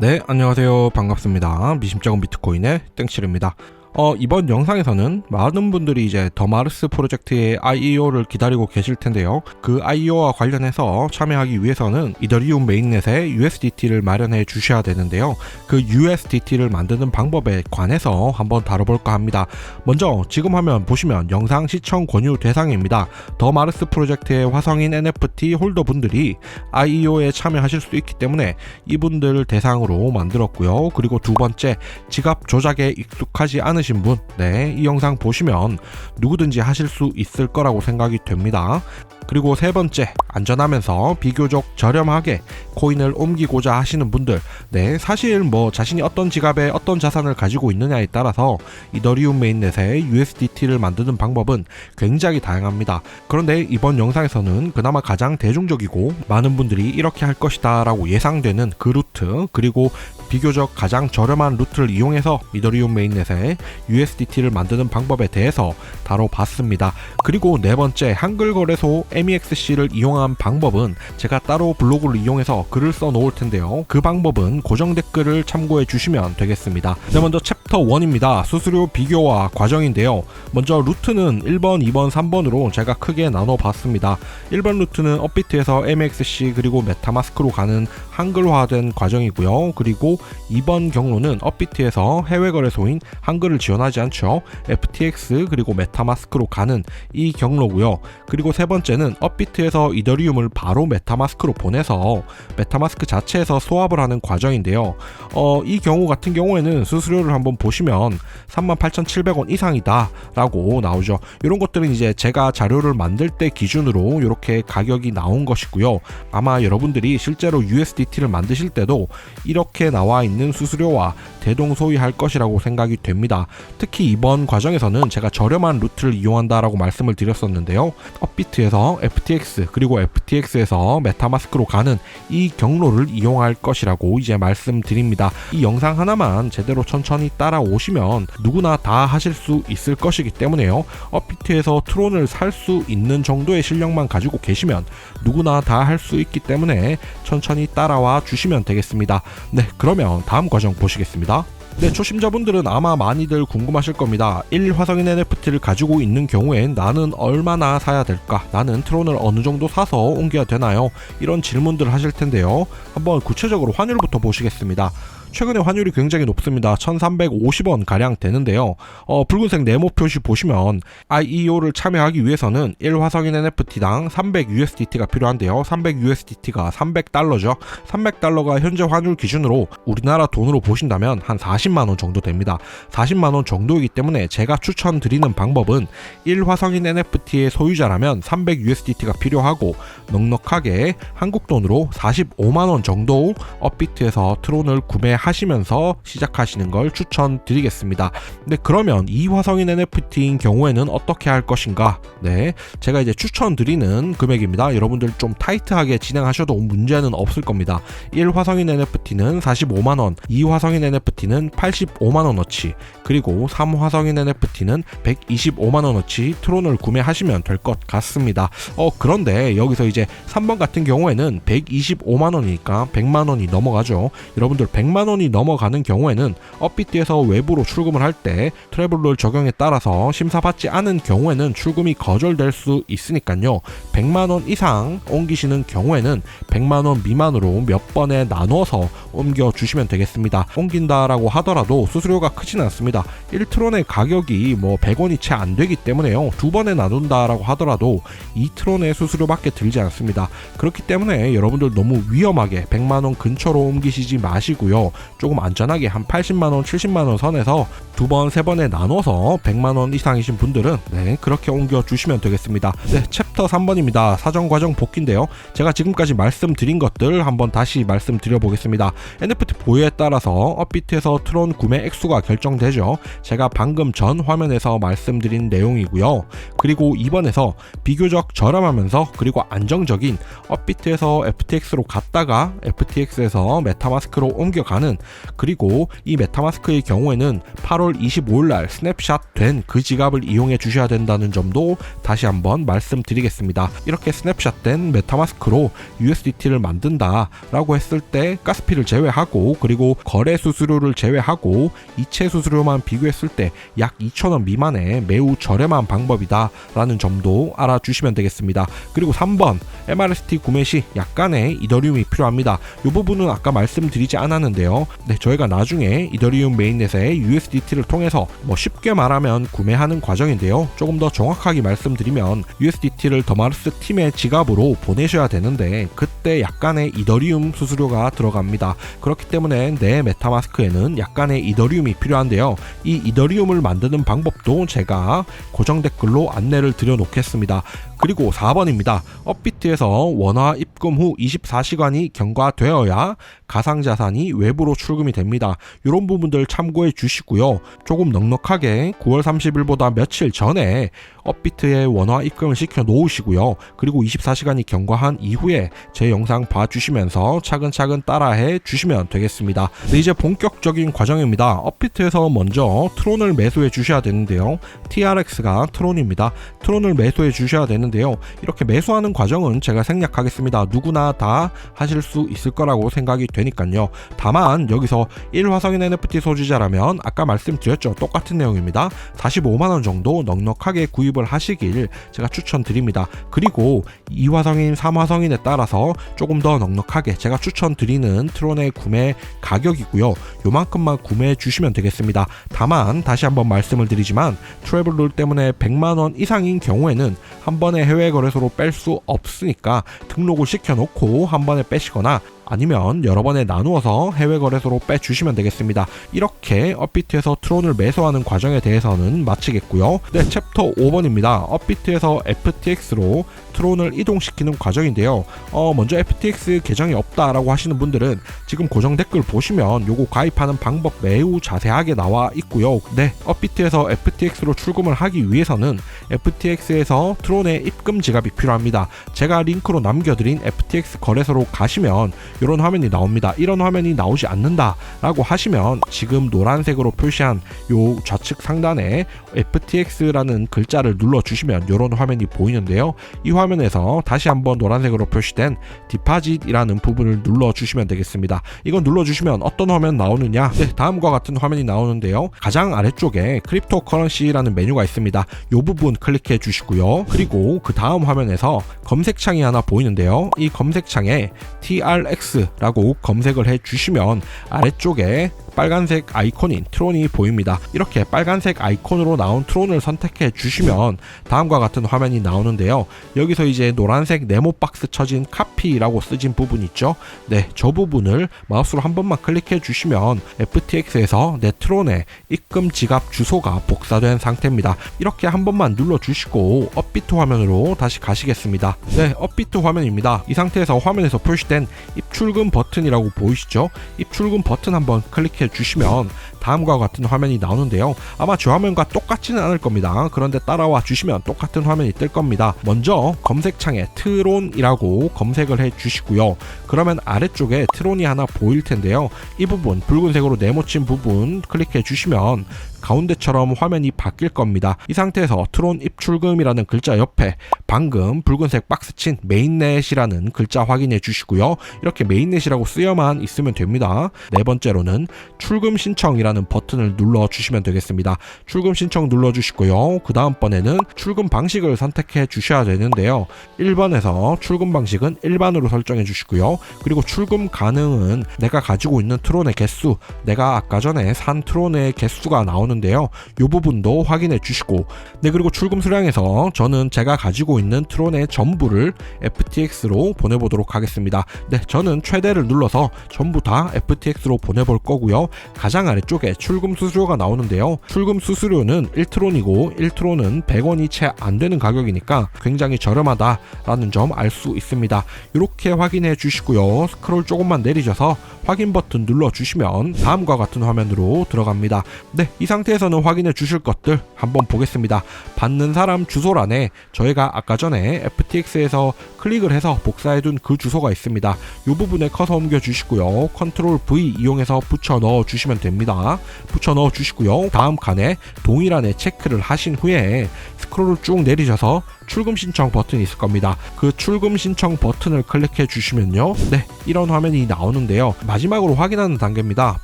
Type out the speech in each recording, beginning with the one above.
네, 안녕하세요. 반갑습니다. 미심쩍은 비트코인의 땡칠입니다. 어, 이번 영상에서는 많은 분들이 이제 더 마르스 프로젝트의 IEO를 기다리고 계실 텐데요. 그 IEO와 관련해서 참여하기 위해서는 이더리움 메인넷에 USDT를 마련해 주셔야 되는데요. 그 USDT를 만드는 방법에 관해서 한번 다뤄볼까 합니다. 먼저 지금 화면 보시면 영상 시청 권유 대상입니다. 더 마르스 프로젝트의 화성인 NFT 홀더 분들이 IEO에 참여하실 수 있기 때문에 이분들을 대상으로 만들었고요. 그리고 두 번째, 지갑 조작에 익숙하지 않으신 분, 네, 이 영상 보시면 누구든지 하실 수 있을 거라고 생각이 됩니다. 그리고 세 번째, 안전하면서 비교적 저렴하게 코인을 옮기고자 하시는 분들, 네, 사실 뭐 자신이 어떤 지갑에 어떤 자산을 가지고 있느냐에 따라서 이더리움 메인넷에 USDT를 만드는 방법은 굉장히 다양합니다. 그런데 이번 영상에서는 그나마 가장 대중적이고 많은 분들이 이렇게 할 것이다 라고 예상되는 그 루트, 그리고 비교적 가장 저렴한 루트를 이용해서 이더리움 메인넷에 USDT를 만드는 방법에 대해서 다뤄봤습니다. 그리고 네 번째, 한글 거래소 MEXC를 이용한 방법은 제가 따로 블로그를 이용해서 글을 써 놓을 텐데요. 그 방법은 고정 댓글을 참고해 주시면 되겠습니다. 네, 먼저 챕터 1입니다. 수수료 비교와 과정인데요. 먼저 루트는 1번, 2번, 3번으로 제가 크게 나눠 봤습니다. 1번 루트는 업비트에서 MEXC 그리고 메타마스크로 가는 한글화된 과정이고요. 그리고 2번 경로는 업비트에서 해외 거래소인 한글을 지원하지 않죠. FTX 그리고 메타마스크로 가는 이 경로고요. 그리고 세 번째는 업비트에서 이더리움을 바로 메타마스크로 보내서 메타마스크 자체에서 스왑을 하는 과정인데요. 어, 이 경우 같은 경우에는 수수료를 한번 보시면 38,700원 이상이다 라고 나오죠. 이런 것들은 이제 제가 자료를 만들 때 기준으로 이렇게 가격이 나온 것이고요. 아마 여러분들이 실제로 USDT를 만드실 때도 이렇게 나와 있는 수수료와 대동소이할 것이라고 생각이 됩니다. 특히 이번 과정에서는 제가 저렴한 루트를 이용한다라고 말씀을 드렸었는데요. 업비트에서 FTX 그리고 FTX에서 메타마스크로 가는 이 경로를 이용할 것이라고 이제 말씀드립니다. 이 영상 하나만 제대로 천천히 따라오시면 누구나 다 하실 수 있을 것이기 때문에요. 업비트에서 트론을 살 수 있는 정도의 실력만 가지고 계시면 누구나 다 할 수 있기 때문에 천천히 따라와 주시면 되겠습니다. 네, 그러면 다음 과정 보시겠습니다. 네, 초심자분들은 아마 많이들 궁금하실 겁니다. 1화성인 NFT를 가지고 있는 경우엔 나는 얼마나 사야 될까? 나는 트론을 어느 정도 사서 옮겨야 되나요? 이런 질문들 하실 텐데요. 한번 구체적으로 환율부터 보시겠습니다. 최근에 환율이 굉장히 높습니다. 1350원 가량 되는데요. 어, 붉은색 네모 표시 보시면 IEO를 참여하기 위해서는 1화성인 NFT당 300USDT가 필요한데요. 300USDT가 300달러죠. 300달러가 현재 환율 기준으로 우리나라 돈으로 보신다면 한 40만 원 정도 됩니다. 40만 원 정도이기 때문에 제가 추천드리는 방법은 1화성인 NFT의 소유자라면 300USDT가 필요하고 넉넉하게 한국 돈으로 45만 원 정도 업비트에서 트론을 구매 하시면서 시작하시는 걸 추천드리겠습니다. 네, 그러면 이 화성인 NFT인 경우에는 어떻게 할 것인가? 네, 제가 이제 추천드리는 금액입니다. 여러분들 좀 타이트하게 진행하셔도 문제는 없을 겁니다. 1 화성인 NFT는 45만 원, 2 화성인 NFT는 85만 원어치, 그리고 3 화성인 NFT는 125만 원어치 트론을 구매하시면 될 것 같습니다. 어, 그런데 여기서 이제 3번 같은 경우에는 125만 원이니까 100만 원이 넘어가죠. 여러분들 100만 원이 넘어가는 경우에는 업비트에서 외부로 출금을 할 때 트래블룰 적용에 따라서 심사받지 않은 경우에는 출금이 거절될 수 있으니까요. 100만원 이상 옮기시는 경우에는 100만원 미만으로 몇 번에 나눠서 옮겨 주시면 되겠습니다. 옮긴다라고 하더라도 수수료가 크진 않습니다. 1트론의 가격이 뭐 100원이 채 안 되기 때문에요. 두 번에 나눈다라고 하더라도 2트론의 수수료밖에 들지 않습니다. 그렇기 때문에 여러분들 너무 위험하게 100만원 근처로 옮기시지 마시고요. 조금 안전하게 한 80만원, 70만원 선에서 두 번, 세 번에 나눠서 100만원 이상이신 분들은 네, 그렇게 옮겨 주시면 되겠습니다. 네, 챕터 3번입니다. 사정 과정 복귀인데요. 제가 지금까지 말씀드린 것들 한번 다시 말씀드려 보겠습니다. NFT 보유에 따라서 업비트에서 트론 구매 액수가 결정되죠. 제가 방금 전 화면에서 말씀드린 내용이고요. 그리고 2번에서 비교적 저렴하면서 그리고 안정적인 업비트에서 FTX로 갔다가 FTX에서 메타마스크로 옮겨가는 있다는 그리고 이 메타마스크의 경우에는 8월 25일 날 스냅샷 된 그 지갑을 이용해 주셔야 된다는 점도 다시 한번 말씀드리겠습니다. 이렇게 스냅샷 된 메타마스크로 USDT를 만든다라고 했을 때 가스피를 제외하고 그리고 거래 수수료를 제외하고 이체 수수료만 비교했을 때 약 2,000원 미만의 매우 저렴한 방법이다라는 점도 알아주시면 되겠습니다. 그리고 3번 MRST 구매 시 약간의 이더리움이 필요합니다. 이 부분은 아까 말씀드리지 않았는데요. 네, 저희가 나중에 이더리움 메인넷의 USDT를 통해서 뭐 쉽게 말하면 구매하는 과정인데요. 조금 더 정확하게 말씀드리면 USDT를 더마르스 팀의 지갑으로 보내셔야 되는데 그때 약간의 이더리움 수수료가 들어갑니다. 그렇기 때문에 내 메타마스크에는 약간의 이더리움이 필요한데요. 이 이더리움을 만드는 방법도 제가 고정 댓글로 안내를 드려 놓겠습니다. 그리고 4번입니다. 업비트에서 원화 입금 후 24시간이 경과되어야 가상자산이 외부로 출금이 됩니다. 이런 부분들 참고해 주시고요. 조금 넉넉하게 9월 30일보다 며칠 전에 업비트에 원화 입금을 시켜 놓으시고요. 그리고 24시간이 경과한 이후에 제 영상 봐주시면서 차근차근 따라해 주시면 되겠습니다. 네, 이제 본격적인 과정입니다. 업비트에서 먼저 트론을 매수해 주셔야 되는데요. TRX가 트론입니다. 트론을 매수해 주셔야 되는데요. 이렇게 매수하는 과정은 제가 생략하겠습니다. 누구나 다 하실 수 있을 거라고 생각이 되니까요. 다만 여기서 1화성인 NFT 소지자라면 아까 말씀드렸죠. 똑같은 내용입니다. 45만원 정도 넉넉하게 구입을 하시길 제가 추천드립니다. 그리고 2화성인, 3화성인에 따라서 조금 더 넉넉하게 제가 추천드리는 트론의 구매 가격이고요. 요만큼만 구매해 주시면 되겠습니다. 다만 다시 한번 말씀을 드리지만 트래블 룰 때문에 100만 원 이상인 경우에는 한 번에 해외 거래소로 뺄 수 없으니까 등록을 시켜놓고 한 번에 빼시거나 아니면 여러 번에 나누어서 해외 거래소로 빼주시면 되겠습니다. 이렇게 업비트에서 트론을 매수하는 과정에 대해서는 마치겠고요. 네, 챕터 5번입니다. 업비트에서 FTX로 트론을 이동시키는 과정인데요. 어, 먼저 FTX 계정이 없다라고 하시는 분들은 지금 고정 댓글 보시면 요거 가입하는 방법 매우 자세하게 나와 있고요. 네, 업비트에서 FTX로 출금을 하기 위해서는 FTX에서 트론의 입금 지갑이 필요합니다. 제가 링크로 남겨드린 FTX 거래소로 가시면 이런 화면이 나옵니다. 이런 화면이 나오지 않는다라고 하시면 지금 노란색으로 표시한 요 좌측 상단에 FTX라는 글자를 눌러 주시면 이런 화면이 보이는데요. 이 화면에서 다시 한번 노란색으로 표시된 디파짓이라는 부분을 눌러 주시면 되겠습니다. 이건 눌러 주시면 어떤 화면 나오느냐? 네, 다음과 같은 화면이 나오는데요. 가장 아래쪽에 크립토 커런시라는 메뉴가 있습니다. 이 부분 클릭해 주시고요. 그리고 그 다음 화면에서 검색창이 하나 보이는데요. 이 검색창에 TRX 라고 검색을 해 주시면 아래쪽에 빨간색 아이콘인 트론이 보입니다. 이렇게 빨간색 아이콘으로 나온 트론을 선택해 주시면 다음과 같은 화면이 나오는데요. 여기서 이제 노란색 네모 박스 쳐진 카피라고 쓰진 부분 있죠. 네, 저 부분을 마우스로 한 번만 클릭해 주시면 FTX에서 내 트론의 입금 지갑 주소가 복사된 상태입니다. 이렇게 한 번만 눌러 주시고 업비트 화면으로 다시 가시겠습니다. 네, 업비트 화면입니다. 이 상태에서 화면에서 표시된 입출금 버튼이라고 보이시죠? 입출금 버튼 한번 클릭해 주시면 다음과 같은 화면이 나오는데요. 아마 저 화면과 똑같지는 않을 겁니다. 그런데 따라와 주시면 똑같은 화면이 뜰 겁니다. 먼저 검색창에 트론이라고 검색을 해 주시고요. 그러면 아래쪽에 트론이 하나 보일 텐데요. 이 부분 붉은색으로 네모친 부분 클릭해 주시면 가운데처럼 화면이 바뀔 겁니다. 이 상태에서 트론 입출금이라는 글자 옆에 방금 붉은색 박스 친 메인넷이라는 글자 확인해 주시고요. 이렇게 메인넷이라고 쓰여만 있으면 됩니다. 네 번째로는 출금 신청이라는 버튼을 눌러 주시면 되겠습니다. 출금 신청 눌러 주시고요. 그 다음번에는 출금 방식을 선택해 주셔야 되는데요. 1번에서 출금 방식은 일반으로 설정해 주시고요. 그리고 출금 가능은 내가 가지고 있는 트론의 개수, 내가 아까 전에 산 트론의 개수가 나오는데요. 이 부분도 확인해 주시고, 네 그리고 출금 수량에서 저는 제가 가지고 있는 트론의 전부를 FTX로 보내보도록 하겠습니다. 네, 저는 최대를 눌러서 전부 다 FTX로 보내볼 거고요. 가장 아래쪽에 출금 수수료가 나오는데요. 출금 수수료는 1트론이고 1트론은 100원이 채 안 되는 가격이니까 굉장히 저렴하다라는 점 알 수 있습니다. 이렇게 확인해 주시고요. 스크롤 조금만 내리셔서 확인 버튼 눌러 주시면 다음과 같은 화면으로 들어갑니다. 네, 이 상태 상태에서는 확인해 주실 것들 한번 보겠습니다. 받는 사람 주소란에 저희가 아까 전에 FTX에서 클릭을 해서 복사해 둔 그 주소가 있습니다. 이 부분에 커서 옮겨 주시고요. 컨트롤 V 이용해서 붙여 넣어 주시면 됩니다. 붙여 넣어 주시고요. 다음 칸에 동일한에 체크를 하신 후에 스크롤을 쭉 내리셔서 출금 신청 버튼이 있을 겁니다. 그 출금 신청 버튼을 클릭해 주시면요. 네, 이런 화면이 나오는데요. 마지막으로 확인하는 단계입니다.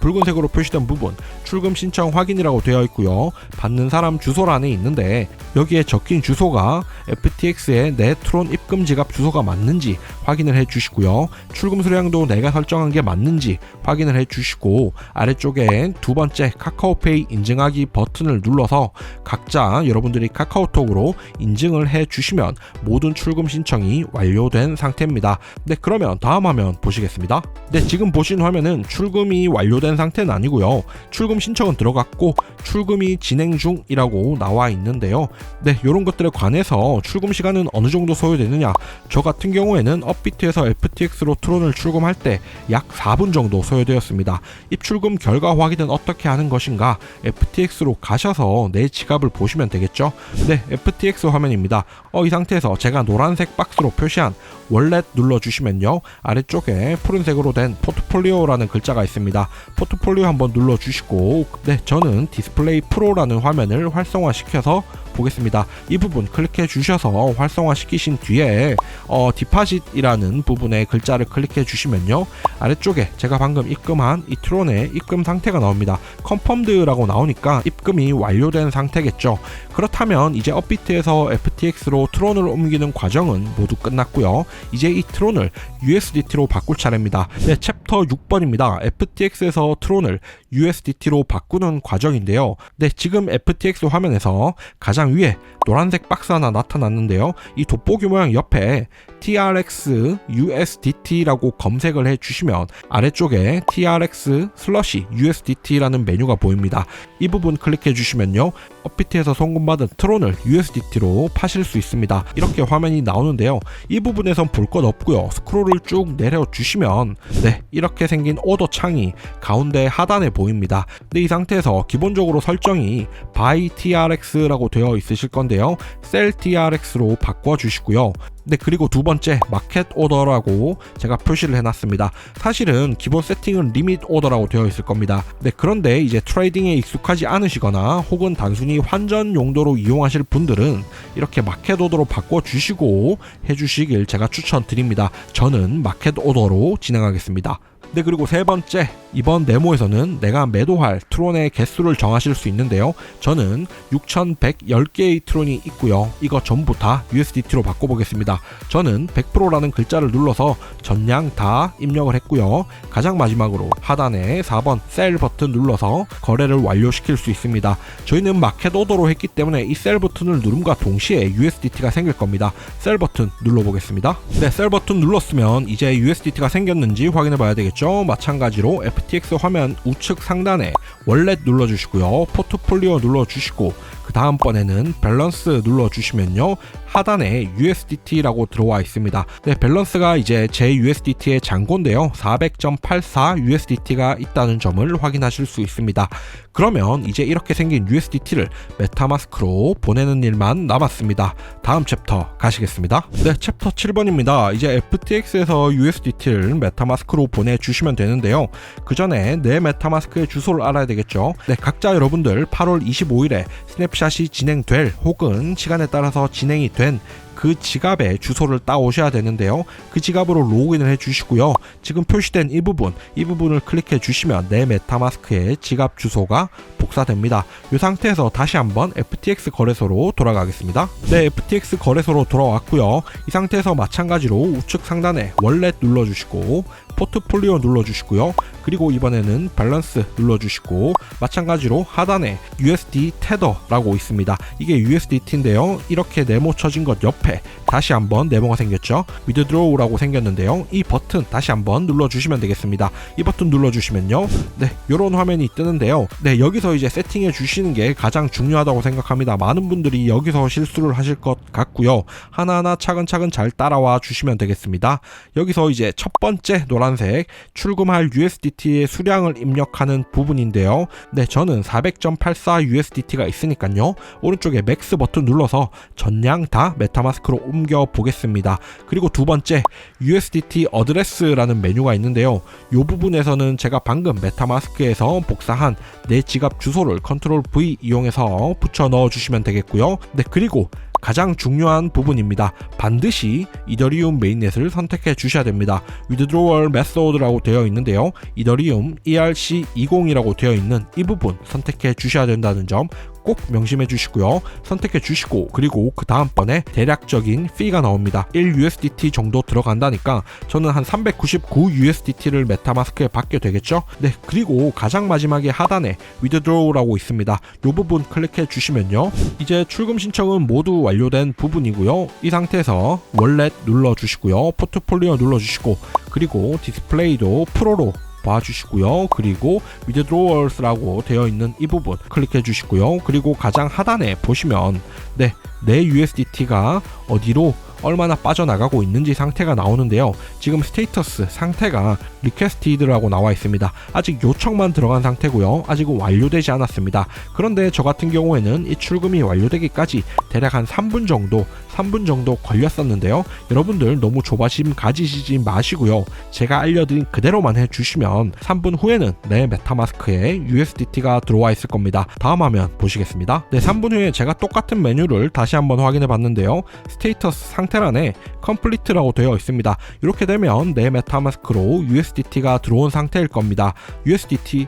붉은색으로 표시된 부분 출금 신청 확인이라고 되어 있고요. 받는 사람 주소란에 있는데 여기에 적힌 주소가 FTX의 내 트론 입금 지갑 주소가 맞는지 확인을 해 주시고요. 출금 수량도 내가 설정한 게 맞는지 확인을 해 주시고 아래쪽에 두 번째 카카오페이 인증하기 버튼을 눌러서 각자 여러분들이 카카오톡으로 인증을 해 주시면 모든 출금 신청이 완료된 상태입니다. 네, 그러면 다음 화면 보시겠습니다. 네, 지금 보신 화면은 출금이 완료된 상태는 아니고요. 출금 신청은 들어갔고 출금이 진행 중이라고 나와 있는데요. 네, 이런 것들에 관해서 출금 시간은 어느 정도 소요되느냐? 저 같은 경우에는 업비트에서 FTX로 트론을 출금할 때 약 4분 정도 소요되었습니다. 입출금 결과 확인은 어떻게 하는 것인가? FTX로 가셔서 내 지갑을 보시면 되겠죠? 네, FTX 화면입니다. 어, 이 상태에서 제가 노란색 박스로 표시한 월렛 눌러주시면요. 아래쪽에 푸른색으로 된 포트폴리오라는 글자가 있습니다. 포트폴리오 한번 눌러주시고, 네, 저는 디스플레이 프로라는 화면을 활성화시켜서 보겠습니다. 이 부분 클릭해 주셔서 활성화 시키신 뒤에 어, 디파짓이라는 부분에 글자를 클릭해 주시면요. 아래쪽에 제가 방금 입금한 이 트론의 입금 상태가 나옵니다. 컨펌드라고 나오니까 입금이 완료된 상태겠죠. 그렇다면 이제 업비트에서 FTX로 트론을 옮기는 과정은 모두 끝났고요. 이제 이 트론을 USDT로 바꿀 차례입니다. 네, 챕터 6번입니다. FTX에서 트론을 USDT로 바꾸는 과정인데요. 네, 지금 FTX 화면에서 가장 위에 노란색 박스 하나 나타났는데요. 이 돋보기 모양 옆에 TRX USDT라고 검색을 해 주시면 아래쪽에 TRX 슬러시 USDT라는 메뉴가 보입니다. 이 부분 클릭해 주시면요. 업비트에서 송금받은 트론을 USDT로 파실 수 있습니다. 이렇게 화면이 나오는데요. 이 부분에선 볼 것 없고요. 스크롤을 쭉 내려 주시면 네, 이렇게 생긴 오더 창이 가운데 하단에 보입니다. 근데 이 상태에서 기본적으로 설정이 by TRX라고 되어 있으실 건데요. sell TRX로 바꿔 주시고요. 네 그리고 두 번째 마켓 오더라고 제가 표시를 해놨습니다. 사실은 기본 세팅은 리밋 오더라고 되어 있을 겁니다. 네 그런데 이제 트레이딩에 익숙하지 않으시거나 혹은 단순히 환전 용도로 이용하실 분들은 이렇게 마켓 오더로 바꿔 주시고 해주시길 제가 추천드립니다. 저는 마켓 오더로 진행하겠습니다. 네 그리고 세 번째 이번 네모에서는 내가 매도할 트론의 개수를 정하실 수 있는데요. 저는 6110개의 트론이 있고요. 이거 전부 다 USDT로 바꿔보겠습니다. 저는 100%라는 글자를 눌러서 전량 다 입력을 했고요. 가장 마지막으로 하단에 4번 셀 버튼 눌러서 거래를 완료시킬 수 있습니다. 저희는 마켓 오더로 했기 때문에 이 셀 버튼을 누름과 동시에 USDT가 생길 겁니다. 셀 버튼 눌러보겠습니다. 네 셀 버튼 눌렀으면 이제 USDT가 생겼는지 확인해 봐야 되겠죠? 마찬가지로 FTX 화면 우측 상단에 월렛 눌러주시고요. 포트폴리오 눌러주시고 그 다음번에는 밸런스 눌러주시면요. 하단에 USDT라고 들어와 있습니다. 네, 밸런스가 이제 제 USDT의 잔고인데요. 400.84 USDT가 있다는 점을 확인하실 수 있습니다. 그러면 이제 이렇게 생긴 USDT를 메타마스크로 보내는 일만 남았습니다. 다음 챕터 가시겠습니다. 네, 챕터 7번입니다. 이제 FTX에서 USDT를 메타마스크로 보내주시면 되는데요. 그 전에 내 메타마스크의 주소를 알아야 되겠죠. 네, 각자 여러분들 8월 25일에 스냅샷 이 진행될 혹은 시간에 따라서 진행이 될된 그 지갑에 주소를 따오셔야 되는데요. 그 지갑으로 로그인을 해주시고요. 지금 표시된 이 부분, 이 부분을 클릭해 주시면 내 메타마스크의 지갑 주소가 복사됩니다. 이 상태에서 다시 한번 FTX 거래소로 돌아가겠습니다. 네, FTX 거래소로 돌아왔고요. 이 상태에서 마찬가지로 우측 상단에 월렛 눌러주시고 포트폴리오 눌러주시고요. 그리고 이번에는 밸런스 눌러주시고 마찬가지로 하단에 USD 테더라고 있습니다. 이게 USDT인데요. 이렇게 네모 쳐진 것 옆에 옆에 다시 한번 네모가 생겼죠. 위드드로우라고 생겼는데요. 이 버튼 다시 한번 눌러주시면 되겠습니다. 이 버튼 눌러주시면요. 네, 이런 화면이 뜨는데요. 네, 여기서 이제 세팅해 주시는 게 가장 중요하다고 생각합니다. 많은 분들이 여기서 실수를 하실 것 같고요. 하나하나 차근차근 잘 따라와 주시면 되겠습니다. 여기서 이제 첫 번째 노란색 출금할 USDT의 수량을 입력하는 부분인데요. 네, 저는 400.84 USDT가 있으니까요. 오른쪽에 맥스 버튼 눌러서 전량 다 메타마스크 로 옮겨 보겠습니다. 그리고 두 번째 USDT 어드레스라는 메뉴가 있는데요. 이 부분에서는 제가 방금 메타마스크에서 복사한 내 지갑 주소를 컨트롤 V 이용해서 붙여 넣어 주시면 되겠고요. 네, 그리고 가장 중요한 부분입니다. 반드시 이더리움 메인넷을 선택해 주셔야 됩니다. withdrawal method라고 되어 있는데요. 이더리움 ERC20이라고 되어 있는 이 부분 선택해 주셔야 된다는 점 꼭 명심해 주시고요. 선택해 주시고 그리고 그 다음번에 대략적인 fee가 나옵니다. 1 USDT 정도 들어간다니까 저는 한 399 USDT를 메타마스크에 받게 되겠죠. 네 그리고 가장 마지막에 하단에 withdraw라고 있습니다. 이 부분 클릭해 주시면요. 이제 출금 신청은 모두 완료된 부분이고요. 이 상태에서 월렛 눌러 주시고요. 포트폴리오 눌러 주시고 그리고 디스플레이도 프로로 봐주시고요. 그리고 withdrawals라고 되어 있는 이 부분 클릭해 주시고요. 그리고 가장 하단에 보시면 네, 내 USDT가 어디로 얼마나 빠져나가고 있는지 상태가 나오는데요. 지금 스테이터스 상태가 리퀘스티드라고 나와 있습니다. 아직 요청만 들어간 상태고요. 아직은 완료되지 않았습니다. 그런데 저 같은 경우에는 이 출금이 완료되기까지 대략 한 3분 정도 3분 정도 걸렸었는데요. 여러분들 너무 조바심 가지시지 마시고요. 제가 알려드린 그대로만 해주시면 3분 후에는 내 메타마스크에 USDT가 들어와 있을 겁니다. 다음 화면 보시겠습니다. 네, 3분 후에 제가 똑같은 메뉴를 다시 한번 확인해 봤는데요. 스테이터스 상태 란에 컴플리트라고 되어 있습니다. 이렇게 되면 내 메타마스크로 USDT가 들어온 상태일 겁니다. USDT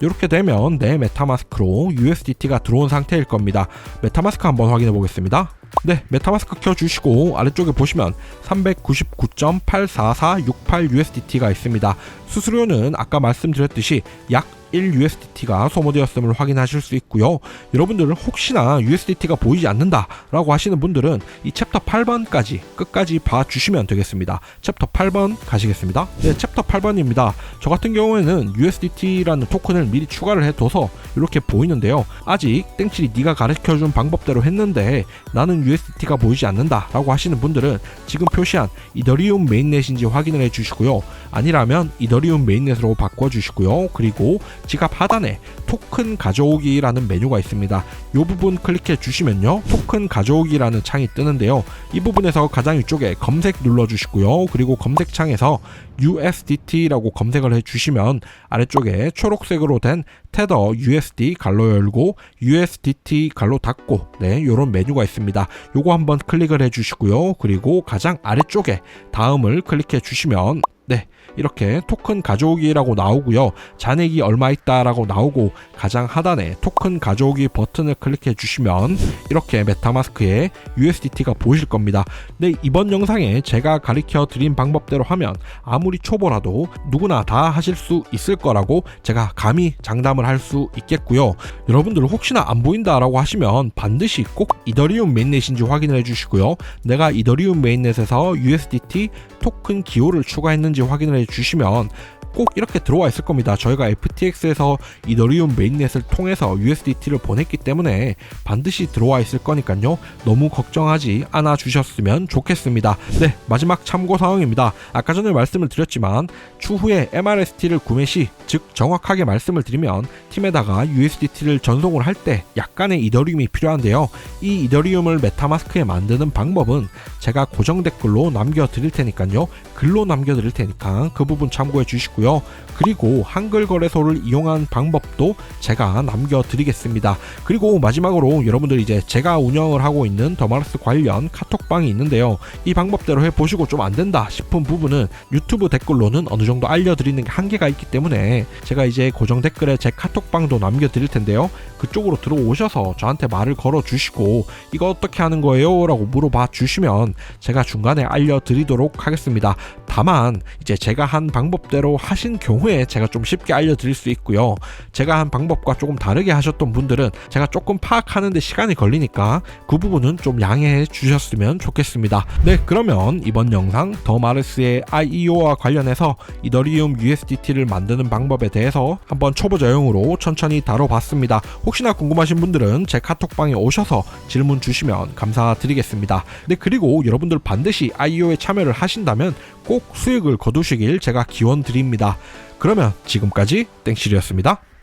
이렇게 되면 내 메타마스크로 USDT가 들어온 상태일 겁니다. 메타마스크 한번 확인해 보겠습니다. 네, 메타마스크 켜주시고 아래쪽에 보시면 399.84468 USDT가 있습니다. 수수료는 아까 말씀드렸듯이 약 1 USDT가 소모되었음을 확인하실 수 있고요. 여러분들은 혹시나 USDT가 보이지 않는다라고 하시는 분들은 이 챕터 8번까지 끝까지 봐주시면 되겠습니다. 챕터 8번 가시겠습니다. 네, 챕터 8번입니다. 저 같은 경우에는 USDT라는 토큰을 미리 추가를 해둬서 이렇게 보이는데요. 아직 땡칠이 네가 가르쳐준 방법대로 했는데 나는 USDT가 보이지 않는다라고 하시는 분들은 지금 표시한 이더리움 메인넷인지 확인을 해주시고요. 아니라면 이더리움 메인넷으로 바꿔주시고요. 그리고 지갑 하단에 토큰 가져오기라는 메뉴가 있습니다. 이 부분 클릭해 주시면요. 토큰 가져오기라는 창이 뜨는데요. 이 부분에서 가장 위쪽에 검색 눌러 주시고요. 그리고 검색창에서 USDT라고 검색을 해 주시면 아래쪽에 초록색으로 된 테더 USD 갈로 열고 USDT 갈로 닫고 네, 요런 메뉴가 있습니다. 요거 한번 클릭을 해 주시고요. 그리고 가장 아래쪽에 다음을 클릭해 주시면 네, 이렇게 토큰 가져오기라고 나오고요. 잔액이 얼마 있다라고 나오고 가장 하단에 토큰 가져오기 버튼을 클릭해 주시면 이렇게 메타마스크에 USDT가 보이실 겁니다. 네, 이번 영상에 제가 가르쳐 드린 방법대로 하면 아무리 초보라도 누구나 다 하실 수 있을 거라고 제가 감히 장담을 할 수 있겠고요. 여러분들 혹시나 안 보인다라고 하시면 반드시 꼭 이더리움 메인넷인지 확인해 주시고요. 내가 이더리움 메인넷에서 USDT 토큰 기호를 추가했는지 확인을 해 주시 면 꼭 이렇게 들어와 있을 겁니다. 저희가 FTX에서 이더리움 메인넷을 통해서 USDT를 보냈기 때문에 반드시 들어와 있을 거니까요. 너무 걱정하지 않아 주셨으면 좋겠습니다. 네, 마지막 참고 사항입니다. 아까 전에 말씀을 드렸지만 추후에 MRST를 구매 시, 즉 정확하게 말씀을 드리면 팀에다가 USDT를 전송을 할 때 약간의 이더리움이 필요한데요. 이 이더리움을 메타마스크에 만드는 방법은 제가 고정 댓글로 남겨 드릴 테니까요. 글로 남겨 드릴 테니까 그 부분 참고해 주시고요. 있고요. 그리고 한글 거래소를 이용한 방법도 제가 남겨 드리겠습니다. 그리고 마지막으로 여러분들 이제 제가 운영을 하고 있는 더마르스 관련 카톡방이 있는데요. 이 방법대로 해 보시고 좀 안 된다 싶은 부분은 유튜브 댓글로는 어느 정도 알려 드리는 게 한계가 있기 때문에 제가 이제 고정 댓글에 제 카톡방도 남겨 드릴 텐데요. 그쪽으로 들어오셔서 저한테 말을 걸어 주시고 이거 어떻게 하는 거예요? 라고 물어봐 주시면 제가 중간에 알려 드리도록 하겠습니다. 다만 이제 제가 한 방법대로 하신 경우에 후에 제가 좀 쉽게 알려드릴 수 있고요. 제가 한 방법과 조금 다르게 하셨던 분들은 제가 조금 파악하는데 시간이 걸리니까 그 부분은 좀 양해해 주셨으면 좋겠습니다. 네, 그러면 이번 영상 더 마르스의 IEO와 관련해서 이더리움 USDT를 만드는 방법에 대해서 한번 초보 저용으로 천천히 다뤄봤습니다. 혹시나 궁금하신 분들은 제 카톡방에 오셔서 질문 주시면 감사드리겠습니다. 네, 그리고 여러분들 반드시 IEO에 참여를 하신다면 꼭 수익을 거두시길 제가 기원 드립니다. 그러면 지금까지 땡실이었습니다.